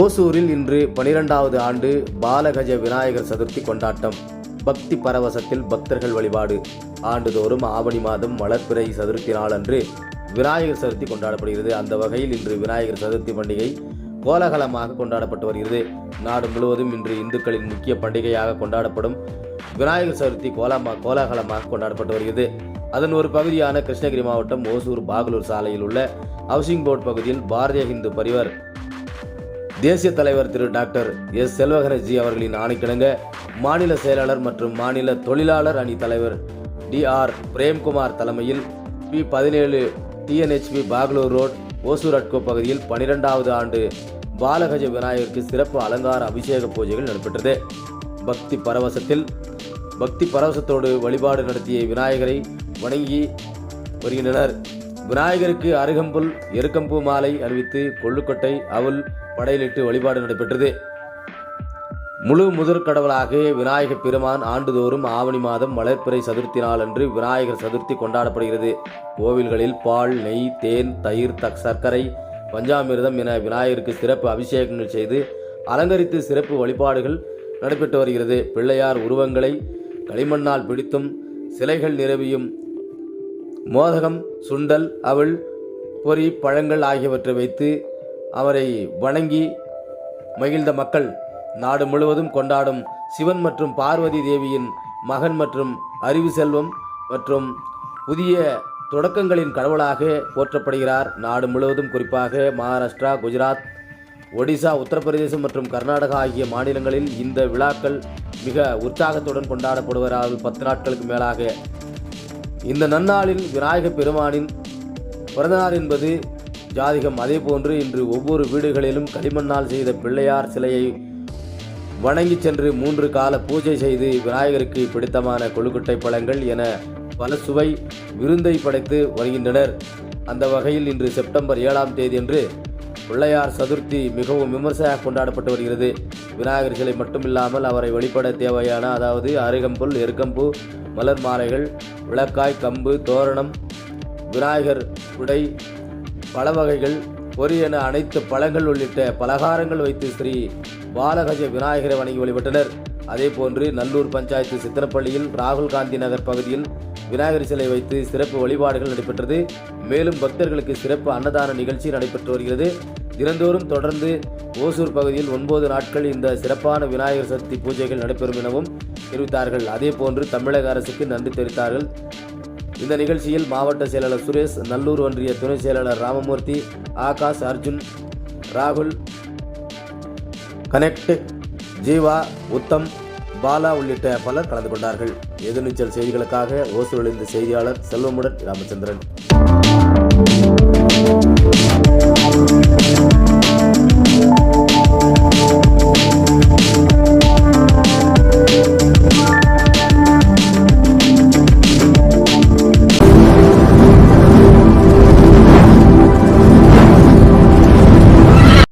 ஓசூரில் இன்று பனிரெண்டாவது ஆண்டு பாலகஜ விநாயகர் சதுர்த்தி கொண்டாட்டம். பக்தி பரவசத்தில் பக்தர்கள் வழிபாடு. ஆண்டுதோறும் ஆவணி மாதம் வளர்ப்பிறை சதுர்த்தி நாளன்று விநாயகர் சதுர்த்தி கொண்டாடப்படுகிறது. அந்த வகையில் இன்று விநாயகர் சதுர்த்தி பண்டிகை கோலாகலமாக கொண்டாடப்பட்டு வருகிறது. நாடு முழுவதும் இன்று இந்துக்களின் முக்கிய பண்டிகையாக கொண்டாடப்படும் விநாயகர் சதுர்த்தி கோலாமா கோலாகலமாக கொண்டாடப்பட்டு வருகிறது. அதன் ஒரு பகுதியான கிருஷ்ணகிரி மாவட்டம் ஓசூர் பாகலூர் சாலையில் உள்ள ஹவுசிங் போர்ட் பகுதியில் பாரதிய ஹிந்து பரிவர் தேசிய தலைவர் திரு டாக்டர் எஸ். செல்வகணஜி அவர்களின் ஆணைக்கிணங்க மாநில செயலாளர் மற்றும் மாநில தொழிலாளர் அணி தலைவர் டி. ஆர். பிரேம்குமார் தலைமையில் பி. பதினேழு டிஎன்ஹெச்பி பாகலூர் ரோட் ஓசூர் அட்கோ பகுதியில் பனிரெண்டாவது ஆண்டு பாலகஜ விநாயகருக்கு சிறப்பு அலங்கார அபிஷேக பூஜைகள் நடைபெற்றது. பக்தி பரவசத்தில் பக்தி பரவசத்தோடு வழிபாடு நடத்திய விநாயகரை வணங்கி வருகின்றனர். விநாயகருக்கு அருகம்புல் எருக்கம்பூ மாலை அறிவித்து கொள்ளுக்கொட்டை அவல் படையிலிட்டு வழிபாடு நடைபெற்றது. முழு முதற் கடவுளாக விநாயக பெருமான் ஆண்டுதோறும் ஆவணி மாதம் மலர்பிறை சதுர்த்தி நாள் அன்று விநாயகர் சதுர்த்தி கொண்டாடப்படுகிறது. கோவில்களில் பால் நெய் தேன் தயிர் தக் சர்க்கரை பஞ்சாமிர்தம் என விநாயகருக்கு சிறப்பு அபிஷேகங்கள் செய்து அலங்கரித்து சிறப்பு வழிபாடுகள் நடைபெற்று வருகிறது. பிள்ளையார் உருவங்களை களிமண்ணால் பிடித்தும் சிலைகள் நிரவியும் மோதகம் சுண்டல் அவள் பொரி பழங்கள் ஆகியவற்றை வைத்து அவரை வணங்கி மகிழ்ந்த மக்கள் நாடு முழுவதும் கொண்டாடும் சிவன் மற்றும் பார்வதி தேவியின் மகன் மற்றும் அறிவு செல்வம் மற்றும் புதிய தொடக்கங்களின் கடவுளாக போற்றப்படுகிறார். நாடு முழுவதும் குறிப்பாக மகாராஷ்டிரா குஜராத் ஒடிசா உத்தரப்பிரதேசம் மற்றும் கர்நாடகா ஆகிய மாநிலங்களில் இந்த விழாக்கள் மிக உற்சாகத்துடன் கொண்டாடப்படுவதால் பத்து நாட்களுக்கு மேலாக. இந்த நன்னாளில் விநாயக பெருமானின் பிறந்தநாள் என்பது ஜாதிகம். அதேபோன்று இன்று ஒவ்வொரு வீடுகளிலும் களிமண்ணால் செய்த பிள்ளையார் சிலையை வணங்கி சென்று மூன்று கால பூஜை செய்து விநாயகருக்கு பிடித்தமான கொழுக்கட்டை பழங்கள் என பல சுவை விருந்தை படைத்து வருகின்றனர். அந்த வகையில் இன்று செப்டம்பர் ஏழாம் தேதியன்று பிள்ளையார் சதுர்த்தி மிகவும் விமர்சையாக கொண்டாடப்பட்டு வருகிறது. விநாயகர் சிலை மட்டுமில்லாமல் அவரை வழிபட தேவையான அதாவது அருகம்புல் எருக்கம்பு மலர் மாலைகள் விளக்காய் கம்பு தோரணம் விநாயகர் உடை பல வகைகள் பொரி என அனைத்து பழங்கள் உள்ளிட்ட பலகாரங்கள் வைத்து ஸ்ரீ பாலகஜ விநாயகரை வணங்கி வழிபட்டனர். அதேபோன்று நல்லூர் பஞ்சாயத்து சித்தனப்பள்ளியில் ராகுல் காந்தி நகர் பகுதியில் விநாயகர் சிலை வைத்து சிறப்பு வழிபாடுகள் நடைபெற்றது. மேலும் பக்தர்களுக்கு சிறப்பு அன்னதான நிகழ்ச்சி நடைபெற்று வருகிறது. தினந்தோறும் தொடர்ந்து ஓசூர் பகுதியில் ஒன்பது நாட்கள் இந்த சிறப்பான விநாயகர் சக்தி பூஜைகள் நடைபெறும் எனவும் தெரிவித்தார்கள். அதேபோன்று தமிழக அரசுக்கு நன்றி தெரிவித்தார்கள். இந்த நிகழ்ச்சியில் மாவட்ட செயலாளர் சுரேஷ் நல்லூர் ஒன்றிய துணை செயலாளர் ராமமூர்த்தி ஆகாஷ் அர்ஜுன் ராகுல் கனெக்ட் ஜீவா உத்தம் பாலா உள்ளிட்ட பலர் கலந்து கொண்டார்கள். எதிர்நீச்சல் செய்திகளுக்காக ஓசூரிலிருந்து செய்தியாளர் செல்வமுடன் ராமச்சந்திரன்.